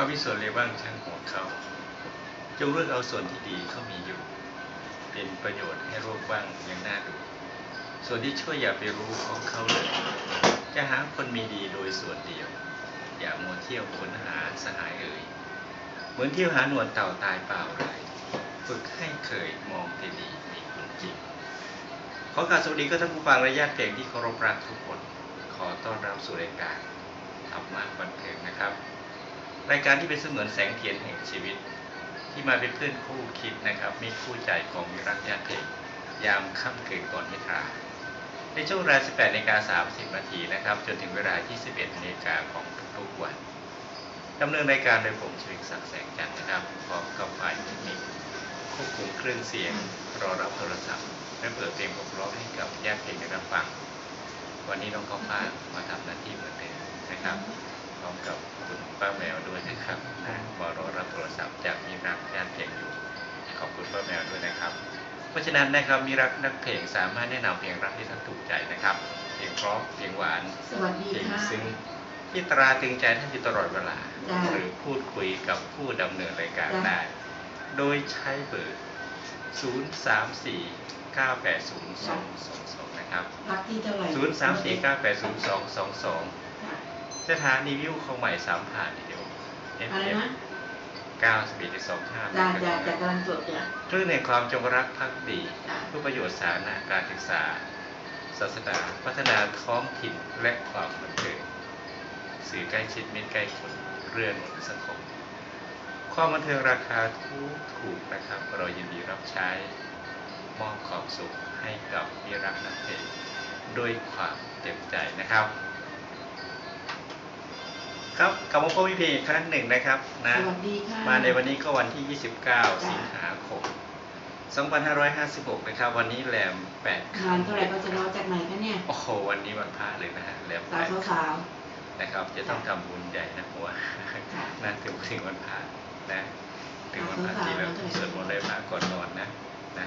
เขามีส่วนเลวบ้างช่างหัวเขาจงเลือกเอาส่วนที่ดีเขามีอยู่ เป็นประโยชน์ให้โลกบ้างอย่างน่าดู ส่วนที่ช่วยอย่าไปรู้ของเขาเลย จะหาคนมีดีโดยส่วนเดียว อย่ามัวเที่ยวค้นหาสหายเอ่ยเหมือนเที่ยวหาหนวดเต่าตายเปล่าไรฝึกให้เคยมองแต่ดีมีคุณจริงขอกราบสวัสดีก็ท่านผู้ฟังและญาติเพลงที่เคารพรักทุกคน ขอต้อนรับสู่รายการธรรมะบันเทิงนะครับ รายการที่เป็นเสมือนแสงเทียนแห่งชีวิต ที่มาเป็นเพื่อนคู่คิดนะครับ มีคู่ใจของมิรักญาติเพลงยามค่ำคืนก่อนนิทราในช่วงเวลา 18นาฬิกา30 นาทีนะครับ จนถึงเวลา 21นาฬิกาของทุกๆวันดำเนินรายการโดยผมชวิกศักดิ์แสงจันทร์นะครับพร้อมกับฝ่ายเทคนิคควบคุมเครื่องเสียง รอรับโทรศัพท์และเปิดเพลงผมร้องให้กับญาติเพลงได้รับฟัง วันนี้น้องข้าวฟ่างมาทำหน้าที่เหมือนเดิมนะครับ มกับคุณป้าแมวด้วยนะครับนะมารอรับโทรศัพท์จากมีรักนักเพลงอยู่ขอบคุณป้าแมวด้วยนะครับ เพราะฉะนั้นนะครับมีรักนักเพลงสามารถแนะนำเพลงรักที่ท่านถูกใจนะครับเพลงเพราะเพลงหวานเพลงซึ้งที่ตราตึงใจท่านอยู่ตลอดเวลา หรือพูดคุยกับผู้ดำเนินรายการได้ โดยใช้เบอร์ 034980222 นะครับ 034980222 สถานีวิวของใหม่สามผ่านทีเดียว อะไร FM นะ9สปีดสองห้าจ้าจ้าจากกำลังจดเนี่ยคลื่นในความจงรักภักดี จ้ะเพื่อประโยชน์สาธารณะการศึกษา ศาสนาพัฒนาท้องถิ่นและความบันเทิงสื่อใกล้ชิดมิตรใกล้คนเรื่อนหนุนสังคม ความบันเทิงราคาถูกถูกนะครับ เรายินดีรับใช้ มอบความสุขให้กับมิรักนักเพลงด้วยความเต็มใจนะครับ ครับกลับมาพบพี่เพลงอีกครั้งหนึ่งนะครับนะสวัสดีค่ะมาในวันนี้ก็วันที่ 29 สิงหาคม 2556 นะครับ วันนี้แรม8งานเท่าไหร่ก็จะรอจากไหนคะเนี่ย โอ้โห วันนี้วันพระเลยนะฮะแรมสาว8สาวนะครับ จะต้องทำบุญใหญ่นะหัวค่ะนะถึงถึงวันพระนะถึงวันพระสาวๆที่แบบแล้วก็สวดมนต์เลยพระก่อนนอนนะนะ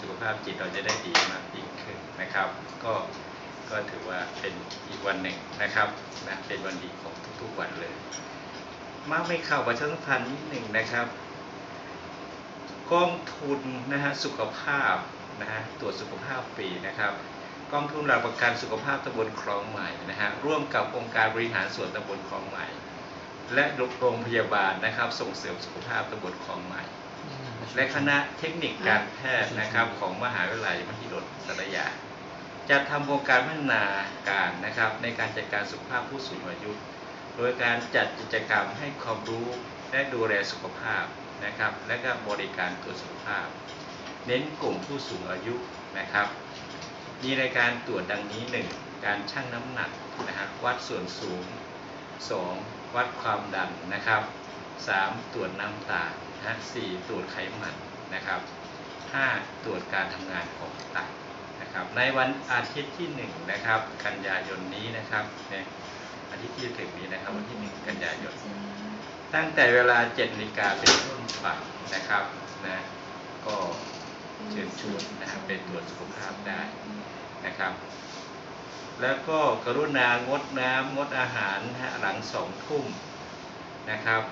สุขภาพจิตเราจะได้ดีมากยิ่งขึ้นนะครับ ก็ก็ถือว่าเป็นอีกวันหนึ่งนะครับนะเป็นวันดีของ ทุกวันเลย มาไม่เข้าประชาสัมพันธ์นิดหนึ่งนะครับกองทุนนะฮะสุขภาพนะฮะตรวจสุขภาพฟรีนะครับกองทุนหลักประกันสุขภาพตำบลคลองใหม่นะฮะร่วมกับองค์การบริหารส่วนตำบลคลองใหม่ และโรงพยาบาลนะครับ ส่งเสริมสุขภาพตำบลคลองใหม่ และคณะเทคนิคการแพทย์นะครับของมหาวิทยาลัยมหิดลสารยาจัดทำโครงการพัฒนาการนะครับในการจัดการสุขภาพผู้สูงอายุ โดยการจัดกิจกรรมให้ความรู้และดูแลสุขภาพนะครับ และก็บริการตรวจสุขภาพ เน้นกลุ่มผู้สูงอายุนะครับ มีรายการตรวจดังนี้ 1. การชั่งน้ำหนักนะฮะวัดส่วนสูง 2. วัดความดันนะครับ 3. ตรวจน้ำตาลนะฮะ 4. ตรวจไขมันนะครับ 5. ตรวจการทำงานของตับนะครับ ในวันอาทิตย์ที่ 1 นะครับ กันยายนนี้นะครับเนี่ย อาทิตย์ที่จะถึงนี้นะครับ วันที่1กันยายนตั้งแต่เวลา7นาฬิกาเป็นต้นไปนะครับนะก็เชิญชวนนะครับเป็นตรวจสุขภาพได้นะครับ แล้วก็กรุณางดน้ำงดอาหารหลังสองทุ่มนะครับ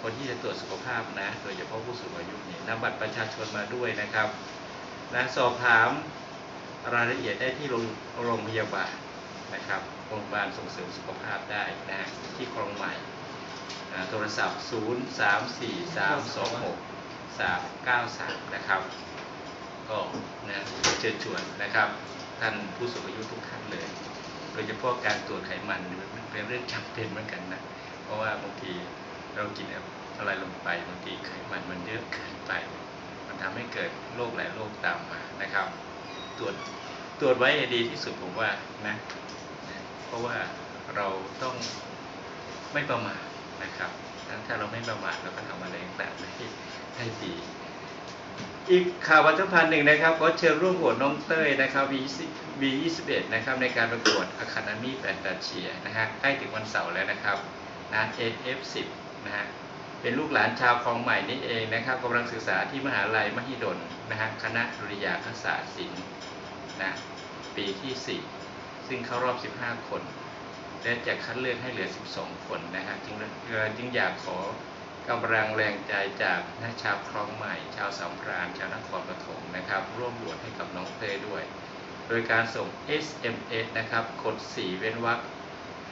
คนที่จะตรวจสุขภาพนะ โดยเฉพาะผู้สูงอายุเนี่ยนำบัตรประชาชนมาด้วยนะครับและสอบถามรายละเอียดได้ที่โรงโรงพยาบาลนะครับโรงพยาบาลส่งเสริมสุขภาพได้นะที่คลองใหม่โทรศัพท์ 0 3 4 3 2 6 3 9 3 นะครับ ก็นะเชิญชวนนะครับ ท่านผู้สูงอายุทุกท่านเลย โดยเฉพาะการตรวจไขมันมันเป็นเรื่องจำเป็นเหมือนกันนะ เพราะว่าบางทีเรากินอะไรลงไปบางทีไขมันมันเยอะเกินไป มันทำให้เกิดโรคหลายโรคตามมานะครับ ตรวจตรวจไว้ดีที่สุดผมว่านะ ราะว่าเราต้องไม่ประมาทนะครับนั้นถ้าเราไม่ประมาทเราก็ทำอะไรต่างๆได้ได้ดีอีกข่าวประชาพันธ์หนึ่งนะครับก็เชิญร่วมโหวตน้องเต้ยนะครับ V21 นะครับในการประกวด Academy 8 8เชียนะฮะใกล้ถึงวันเสาร์แล้วนะครับนะ AF10 นะฮะเป็นลูกหลานชาวคลองใหม่นี่เองนะครับกำลังศึกษาที่มหาลัยมหิดลนะฮะคณะดุริยางคศาสตร์ศิลป์นะปีที่ 4 ซึ่งเข้ารอบ 15 คน และจะคัดเลือกให้เหลือ 12 คนนะฮะจึงจึงอยากขอกำลังแรงใจจากนะชาวคลองใหม่ ชาวสำราญชาวนครปฐมนะครับ ร่วมโหวตให้กับน้องเต้ด้วย โดยการส่ง SMS นะครับกด 4 เว้นวรรค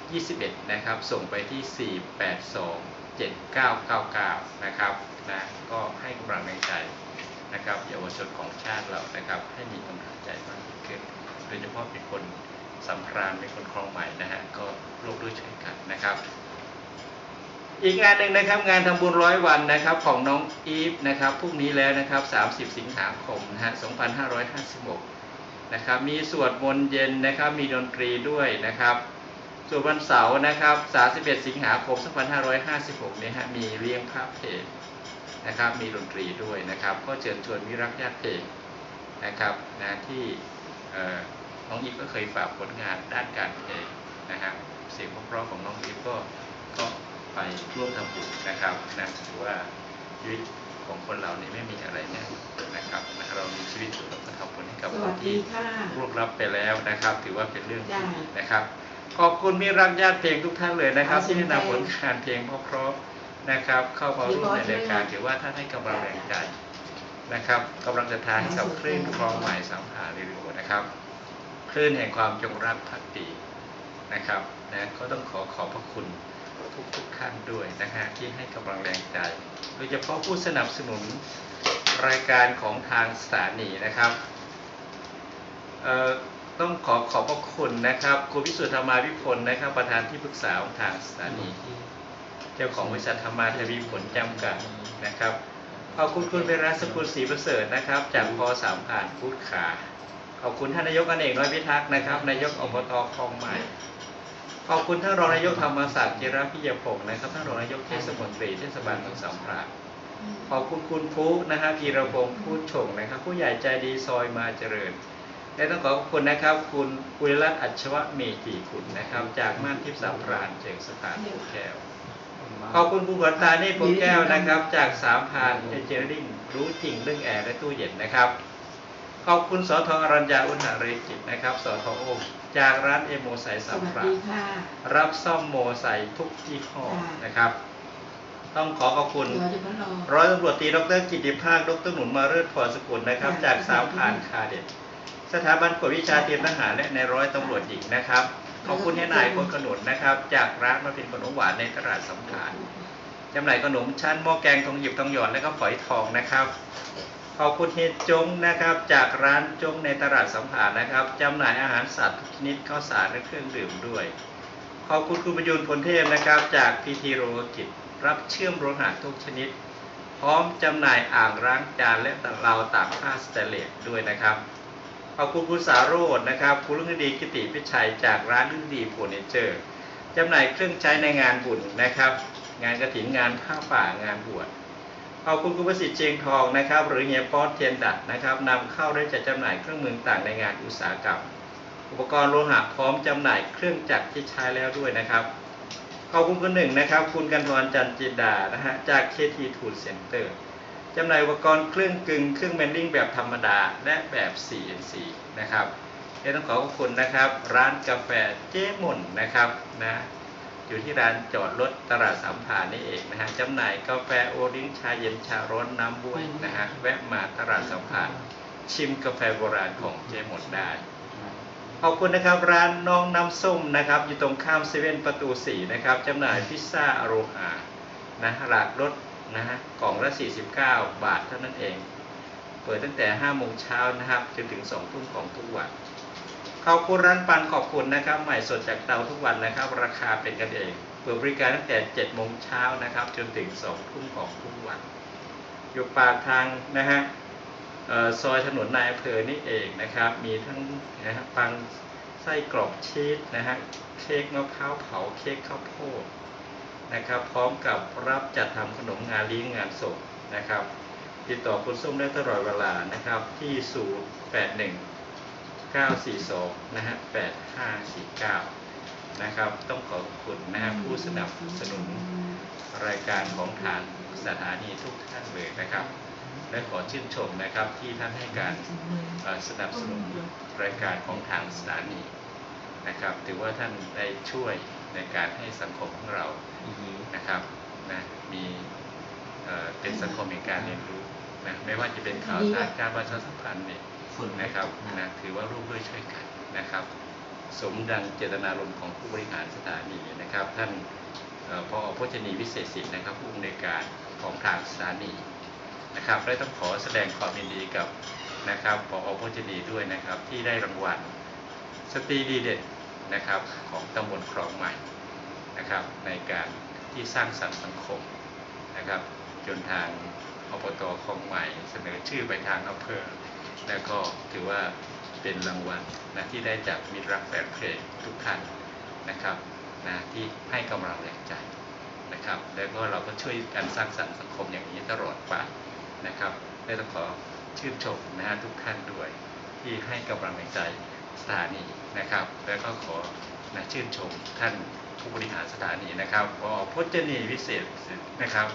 21 นะครับ ส่งไปที่ 482 7999 นะครับนะก็ให้กำลังแรงใจนะครับเยาวชนของชาติเรานะครับ ให้มีกำลังใจมากยิ่งขึ้น โดยเฉพาะเป็นคน สำราญเป็นคนคลองใหม่นะฮะก็ร่วมด้วยช่วยกันนะครับ อีกงานหนึ่งนะครับงานทำบุญร้อยวันนะครับของน้องอีฟนะครับพรุ่งนี้แล้วนะครับ 30 สิงหาคมนะฮะ2556นะครับมีสวดมนต์เย็นนะครับมีดนตรีด้วยนะครับส่วนวันเสาร์นะครับ 31 สิงหาคม 2556 เนี่ยฮะ มีเลี้ยงพระเพลงนะครับ มีดนตรีด้วยนะครับ ก็เชิญชวนมิรักญาติเพลงนะครับนะที่เอ่อ น้องอีฟก็เคยฝากผลงานด้านการเพลงนะฮะเสียงเพราะๆของน้องอีฟก็ก็ไปร่วมทำบุญนะครับนะถือว่าชีวิตของคนเราเนี่ยไม่มีอะไรแน่นะครับนะเรามีชีวิตอยู่เราก็ทำบุญให้กับสคนวัสดีที่ค่ะร่วงรับไปแล้วนะครับ ถือว่าเป็นเรื่องจ้ะดีนะครับขอบคุณมิตรรักญาติเพลงทุกท่านเลยนะครับขอบคุที่ณแนะนำผลแม่งานเพลงเพราะๆนะครับ เข้ามาร่วมในรายการพี่บอสถือว่าท่านให้กำลังแรงใจนะครับกำลังจะทานให้กับคลื่นคลองใหม่สามหาเรดิโอนะครับ คลื่นแห่งความจงรักภักดีนะครับนะก็ต้องขอขอบพระคุณทุกทุกๆท่านด้วยนะฮะที่ให้กำลังแรงใจ โดยเฉพาะผู้สนับสนุนรายการของทางสถานีนะครับเอ่อต้องขอขอบพระคุณนะครับคุณพิสุทธิ์ธรรมาวิพลนะครับ ประธานที่ปรึกษาของทางสถานี เจ้าของบริษัทธรรมาทวีผลจำกัดนะครับขอบคุณคุณเวรัสกุลศรีประเสริฐนะครับ จากพอสามผ่านพูดขา ขอบคุณท่านนายกอเนกน้อยพิทักษ์นะครับ นายกอบตคลองใหม่ ขอบคุณท่านรองนายกธรรมศักดิ์จิรพิยพงศ์นะครับ ท่านรองนายกเทศมนตรีเทศบาลเมืองสามพรานขอบคุณคุณฟุนะฮะพีระพงศ์พูดชงนะครับ ผู้ใหญ่ใจดีซอยมาเจริญ และต้องขอขอบคุณนะครับ คุณกุลรัตน์อัชวะเมธีคุณนะครับ จากม่านทิพย์สามพรานเจียงสะพานปูแก้ว ขอบคุณคุณขวัญตานี่ปูแก้วนะครับ จากสามพรานเอเจอริ่งรู้จริงเรื่องแอร์และตู้เย็นนะครับ ขอบคุณสอทอรัญญาอุณหเรจิตนะครับสอทอโอมจากร้านเอโมไซสสามวัสพราดีนค่ะรับซ่อมโมไซทุกยี่ห้อค่ะนะครับ ต้องขอขอบคุณเดี๋ยวจะมารอร้อยตำรวจตรีดรกิติภาคดรหนุนมาเริศพรสกุลนะครับค่ะจากสามพรานคาเด็ดสถาบันกวดวิชาเตรียมทหารและในร้อยตำรวจหญิงนะครับขอบคุณให้นายคนขนุนนะครับ จากร้านมาเป็นขนมหวานในตลาดสัมผัสจำหน่ายขนมชั้นหม้อแกงทองหยิบทองหยอดและก็ฝอยทองนะครับ ขอบคุณเฮจงนะครับ จากร้านจงในตลาดสัมผัสนะครับจำหน่ายอาหารสัตว์ทุกชนิดข้าวสารและเครื่องดื่มด้วย ขอบคุณคุณประยุนพลเทพนะครับ จากพีทีโรกิจรับเชื่อมโลหะทุกชนิด พร้อมจำหน่ายอ่างล้างจานและราวตากผ้าสแตเลสด้วยนะครับ ขอบคุณคุณสาโรจน์นะครับ คุณลุงดีกิติพิชัยจากร้านลุงดีโฟเนเจอร์จำหน่ายเครื่องใช้ในงานบุญนะครับ งานกระถิ่นงานผ้าป่างานบวช ขอบคุณคุณประสิทธิ์เชียงทองนะครับ หรือเฮียป๊อตเทียนดัดนะครับนำเข้าได้จัดจำหน่ายเครื่องมือต่างในงานอุตสาหกรรม อุปกรณ์โลหะพร้อมจำหน่ายเครื่องจักรที่ใช้แล้วด้วยนะครับขอบคุณคุณหนึ่งนะครับ คุณกันทรจันจินดานะฮะจาก KT Tool Center จำหน่ายอุปกรณ์เครื่องกึ่งเครื่องแมนดิ้งแบบธรรมดาและแบบ CNC นะครับและต้องขอขอบคุณนะครับ ร้านกาแฟเจ๊ม่นนะครับนะ อยู่ที่ร้านจอดรถตลาดสามผ่านนี่เองนะฮะจำหน่ายกาแฟโอริงชาเย็นชาร้อนน้ำบ้วยนะฮะแวะมาตลาดสามผ่านชิมกาแฟโบราณของเจหม่นได้ขอบคุณนะครับร้านน้องน้ำส้มนะครับ อยู่ตรงข้ามเซเว่นประตูสี่นะครับจำหน่ายพิซซ่าอโรฮานะหลากรสนะฮะกล่องละ 49 บาทเท่านั้นเอง เปิดตั้งแต่5โมงเช้านะครับจนถึง2ทุ่มของทุกวัน ขอบคุณร้านปันขอบคุณนะครับ ใหม่สดจากเตาทุกวันนะครับ ราคาเป็นกันเองเปิดบริการตั้งแต่7โมงเช้านะครับ จนถึง2ทุ่มของทุกวัน อยู่ปากทางนะฮะออซอยถนนนายอำเภอนี่เองนะครับ มีทั้งนะฮะปังไส้กรอกชีสนะฮะเค้กมะพร้าวเผาเค้กข้าวโพดนะครับ พร้อมกับรับจัดทำขนมงานเลี้ยงงานศพนะครับ ติดต่อคุณส้มได้ตลอดเวลานะครับที่ 081 942 นะฮะ 8549 นะครับ ต้องขอบคุณนะฮะผู้สนับสนุนรายการของทางสถานีทุกท่านเลยนะครับ และขอชื่นชมนะครับที่ท่านให้การสนับสนุนรายการของทางสถานีนะครับ ถือว่าท่านได้ช่วยในการให้สังคมของเรานะครับนะมีเอ่อเป็นสังคมแห่งการเรียนรู้นะไม่ว่าจะเป็นข่าวสารการประชาสัมพันธ์เนี่ย นนะครับนะถือว่าร่วมด้วยช่วยกันนะครับ สมดังเจตนารมณ์ของผู้บริหารสถานีนะครับ ท่านเอ่อพอพจนีวิเศษสิทธิ์นะครับผู้อำนวยการของทางสถานีนะครับและต้องขอแสดงความยินดีกับนะครับพอพจนีด้วยนะครับที่ได้รางวัลสตรีดีเด่นนะครับของตำบลคลองใหม่นะครับในการที่สร้างสรรค์สังคมนะครับ จนทางอบตคลองใหม่เสนอชื่อไปทางอำเภอ แล้วก็ถือว่าเป็นรางวัลนะที่ได้จากมิตรรักแฟนเพลงทุกท่านนะครับนะที่ให้กำลังแรงใจนะครับ แล้วก็เราก็ช่วยกันสร้างสรรค์สังคมอย่างนี้ตลอดไปนะครับและต้องขอชื่นชมนะฮะทุกท่านด้วยที่ให้กำลังแรงใจสถานีนะครับ แล้วก็ขอนะชื่นชมท่านผู้บริหารสถานีนะครับพอพจนีวิเศษนะครับ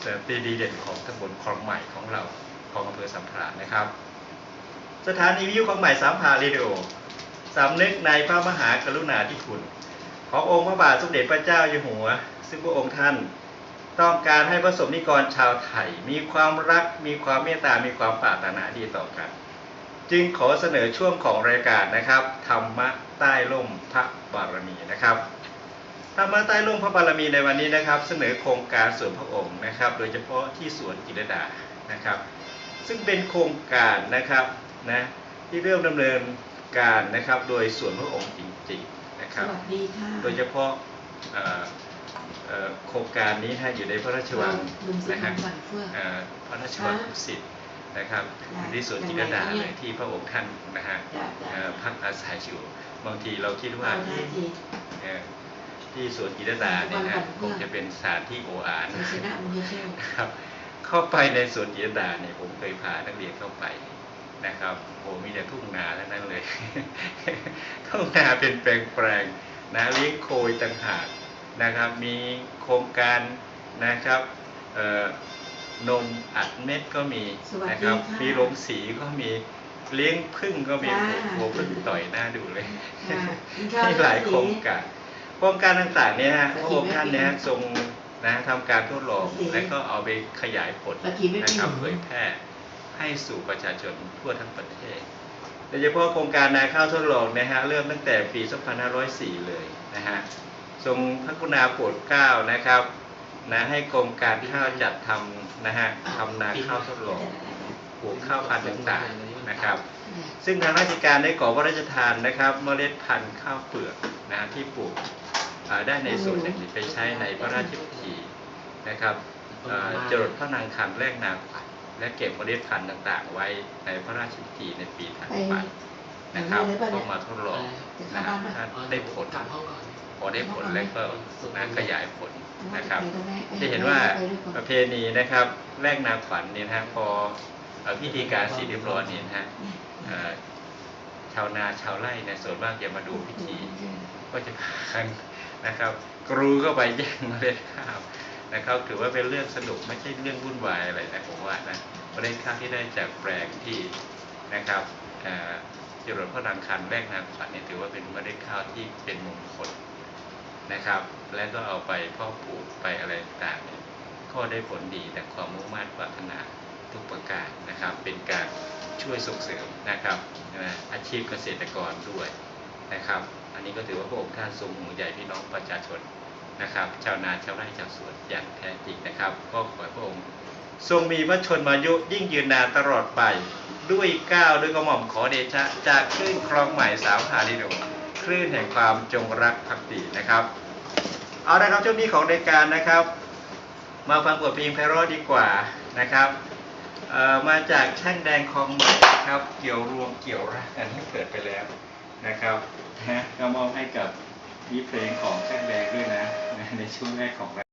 เสริมตีดีเด่นของตำบลคลองใหม่ของเราของอำเภอสัมพรานนะครับ สถานีวิทยุของใหม่สามพาเรดิโอสำนึกในพระมหากรุณาธิคุณ ขององค์พระบาทสมเด็จพระเจ้าอยู่หัว ซึ่งพระองค์ท่านต้องการให้พระสมนิกรชาวไทย มีความรัก มีความเมตตา มีความปรารถนาดีต่อกัน จึงขอเสนอช่วงของรายการนะครับธรรมะใต้ร่มพระบารมีนะครับธรรมะใต้ร่มพระบารมีในวันนี้นะครับ เสนอโครงการสวนพระองค์นะครับ โดยเฉพาะที่สวนจิรดานะครับ ซึ่งเป็นโครงการนะครับ นะที่เริ่มดำเนินการนะครับโดยสวนพระองค์จริงๆนะคสรับวัสดีค่ะโดยเฉพาะเอ่อเอ่อโครงการนี้นะอยู่ในพระราชวังลุงสุนะพครรับรณฝันเฟื่องเอ่อพระราชวังค่ะดุสิตนะครับค่ะอยู่ที่สวนจิตรลดายังไงเลเนี่ยยที่พระองค์ท่านนะฮะจ้ะจ้ะเอ่อพักอาศัยอยู่บางทีเราคิดว่าเอาได้ทีเอ่อที่สวนจิตรลดาเนี่ยนะคงจะเป็นสถานที่โออาชัยชนะมุญเชลนะครับเข้าไปในสวนจิตรลดาเนี่ยผมเคยพานักเรียนเข้าไป นะครับโอ้มีแต่ทุ่งนาทั้งนั้นเลย ทุ่งนาเป็นแปลงๆนะเลี้ยงโคยต่างหากนะครับ มีโครงการนะครับเอ่อนมอัดเม็ดก็มีสวัสดีนะครับค่ะมีโรงสีก็มีเลี้ยงพึ่งก็มีจ้าโอ้โหพึ่งต่อยหน้าดูเลยค่ะกินข้าวมีหลายสีโครงการโครงการต่างๆเนี่ยฮะพสระกีองค์ท่านเนี่ยไม่มีทรงนะทำการทดลองสีและก็เอาไปขยายผลสกีไม่มีนะครับหนูเผยแพร่ ให้สู่ประชาชนทั่วทั้งประเทศโดยเฉพาะโครงการนาข้าวทดลองนะฮะเริ่มตั้งแต่ปี 2504 เลยนะฮะทรงพระกรุณาโปรดเกล้านะครับนะให้กรมการข้าวจัดทำนะฮะทำนาข้าวทดลองปลูกข้าวพันธุ์ต่างๆนะครับ ซึ่งทางราชการได้ขอพระราชทานนะครับเมล็ดพันธุ์ข้าวเปลือกนะฮะที่ปลูกได้ในส่วนหนึ่งไปใช้ในพระราชพิธีนะครับจรดพระนางคันแรกนาขวั และเก็บเมล็ดพันธุ์ต่างๆ ไว้ในพระราชพิธีในปีถัดไปไปนะครับไปเลยป่ะเนี่ยก็มาทดลองนะฮะถ้าได้ผลกลับห้องก่อนพอได้ผลแล้วก็นะขยายผลนะครับไปก็ได้ไปจะเห็นว่าไปด้วยกันประเพณีนะครับ แรกนาขวัญเนี่ยนะฮะพอเอ่อพิธีการเสียเรียบร้อยเนี่ยนะฮะเอ่อชาวนาชาวไร่เนี่ยส่วนมากจะมาดูพิธี ก็จะพากันนะครับ กรูเข้าไปแย่งเมล็ดข้าว นะครับถือว่าเป็นเรื่องสนุกไม่ใช่เรื่องวุ่นวายอะไรนะผมว่านะเมล็ดข้าวที่ได้จากแปลงที่นะครับเอ่อจรดพระนางคันแรกนางขวัญเนี่ยถือว่าเป็นเมล็ดข้าวที่เป็นมงคลนะครับ แล้วก็เอาไปเพ่อปลูกไปอะไรต่างๆเนี่ยก็ได้ผลดีแต่ความมุ่งมั่นปรารถนาทุกประการนะครับ เป็นการช่วยส่งเสริมนะครับอาชีพเกษตรกรด้วยนะครับ อันนี้ก็ถือว่าพระองค์ท่านทรงห่วงใยพี่น้องประชาชน นะครับ ชาวนาชาวไร่ชาวสวนอย่างแท้จริงนะครับก็ขอพระองค์ ทรงมีพระชนมายุยิ่งยืนนานตลอดไป ด้วยก้าวด้วยกระหม่อมขอเดชะจากคลื่นคลองใหม่สาวหาดิโนคลื่นแห่งความจงรักภักดีนะครับ เอาละครับช่วงนี้ของรายการนะครับ มาฟังบทเพลงไพเราะดีกว่านะครับเอ่อมาจากแช่งแดงคลองใหม่นะครับ เกี่ยวรวมเกี่ยวรักกันที่เปิดไปแล้วนะครับนะก็มอบให้กับ มีเพลงของแช่งแดงด้วยนะ ในช่วงแรกของ